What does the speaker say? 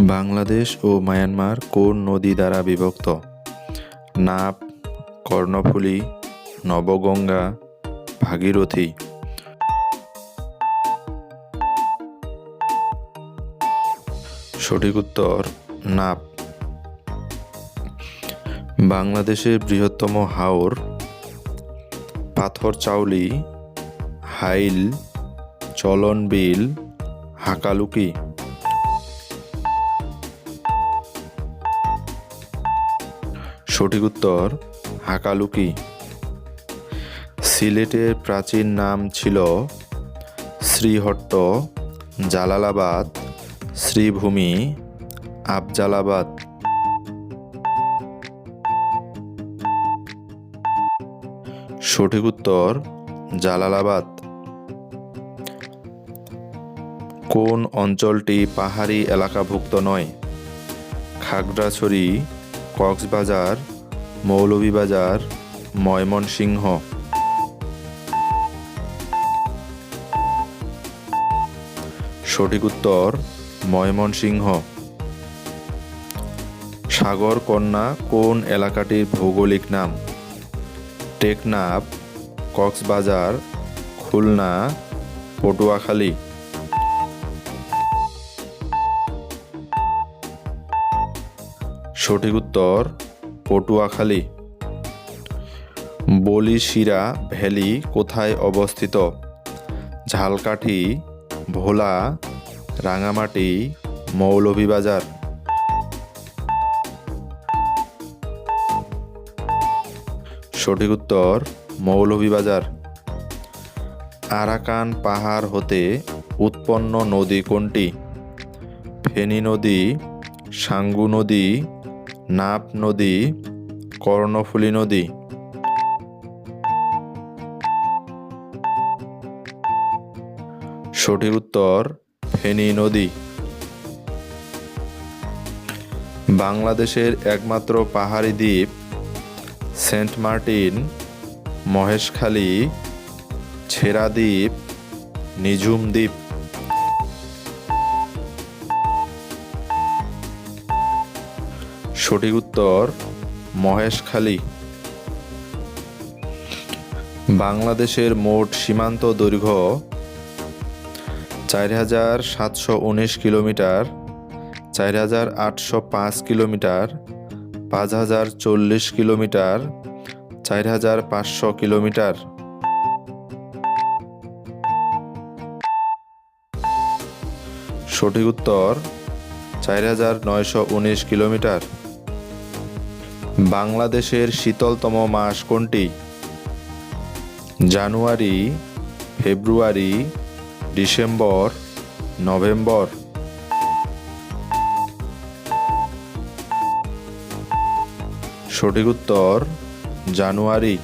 বাংলাদেশ ও Myanmar কোন নদী দ্বারা বিভক্ত? নাপ কর্ণফুলী, নবগঙ্গা, ভাগীরথী। সঠিক উত্তর নাপ বাংলাদেশের বৃহত্তম হাওর পাথর চাউলি হাইল চলন বিল হাকালুকি। সঠিক উত্তর হাকালুকি। সিলেটের প্রাচীন নাম ছিল শ্রীহট্ট, জালালাবাদ, শ্রীভূমি, আফজালাবাদ। সঠিক উত্তর জালালাবাদ। কোন অঞ্চলটি পাহাড়ি এলাকাভুক্ত নয়? খাগড়াছড়ি কক্সবাজার, মৌলভীবাজার, ময়মনসিংহ। সঠিক উত্তর, ময়মনসিংহ। সাগর কন্যা কোন এলাকাটির ভৌগোলিক নাম? টেকনাফ, কক্সবাজার, খুলনা, পটুয়াখালী। সঠিক উত্তর পটুয়াখালী। বলিশিরা ভ্যালি কোথায় অবস্থিত? ঝালকাঠি, ভোলা, রাঙামাটি, মৌলভীবাজার। সঠিক উত্তর মৌলভীবাজার। আরাকান পাহাড় হতে উৎপন্ন নদী কোনটি? ফেনী নদী, সাঙ্গু নদী নাপ নদী, কর্ণফুলী নদী। সঠিক উত্তর, ফেনী নদী। বাংলাদেশের একমাত্র পাহাড়ি দ্বীপ, সেন্ট মার্টিন, মহেশখালী, ছেড়া দ্বীপ, নিঝুম দ্বীপ। সঠিক উত্তর মহেশখালী বাংলাদেশের মোট সীমান্ত দৈর্ঘ্য চার হাজার সাতশো উনিশ কিলোমিটার, চার হাজার আটশো পাঁচ কিলোমিটার, পাঁচ হাজার চল্লিশ কিলোমিটার, চার হাজার পাঁচশো কিলোমিটার। সঠিক উত্তর চার হাজার নয়শো উনিশ কিলোমিটার। বাংলাদেশের শীতলতম মাস কোনটি? জানুয়ারি ফেব্রুয়ারি ডিসেম্বর নভেম্বর। সঠিক উত্তর জানুয়ারি।